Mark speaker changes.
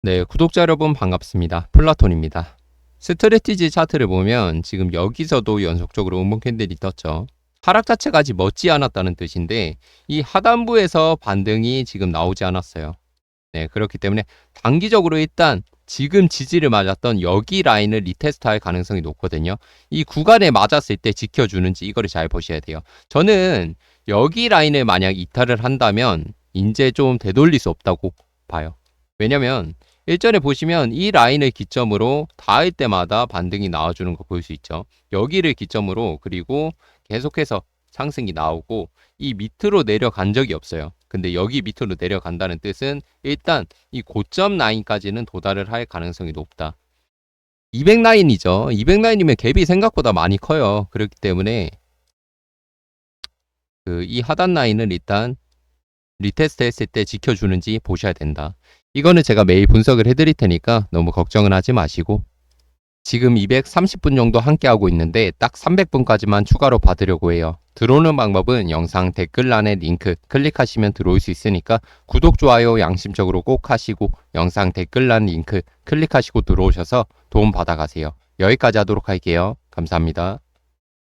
Speaker 1: 네, 구독자 여러분 반갑습니다. 플라톤입니다. 스트레티지 차트를 보면 지금 여기서도 연속적으로 음봉 캔들이 떴죠. 하락 자체가 아직 멋지 않았다는 뜻인데 이 하단부에서 반등이 지금 나오지 않았어요. 네, 그렇기 때문에 단기적으로 일단 지금 지지를 맞았던 여기 라인을 리테스트할 가능성이 높거든요. 이 구간에 맞았을 때 지켜주는지 이거를 잘 보셔야 돼요. 저는 여기 라인을 만약 이탈을 한다면 이제 좀 되돌릴 수 없다고 봐요. 왜냐면 일전에 보시면 이 라인을 기점으로 닿을 때마다 반등이 나와주는 거 볼 수 있죠. 여기를 기점으로 그리고 계속해서 상승이 나오고 이 밑으로 내려간 적이 없어요. 근데 여기 밑으로 내려간다는 뜻은 일단 이 고점 라인까지는 도달을 할 가능성이 높다. 200 라인이죠. 200 라인이면 갭이 생각보다 많이 커요. 그렇기 때문에 그 이 하단 라인은 일단 리테스트 했을 때 지켜주는지 보셔야 된다. 이거는 제가 매일 분석을 해드릴 테니까 너무 걱정은 하지 마시고 지금 230분 정도 함께 하고 있는데 딱 300분까지만 추가로 받으려고 해요. 들어오는 방법은 영상 댓글란에 링크 클릭하시면 들어올 수 있으니까 구독, 좋아요 양심적으로 꼭 하시고 영상 댓글란 링크 클릭하시고 들어오셔서 도움 받아가세요. 여기까지 하도록 할게요. 감사합니다.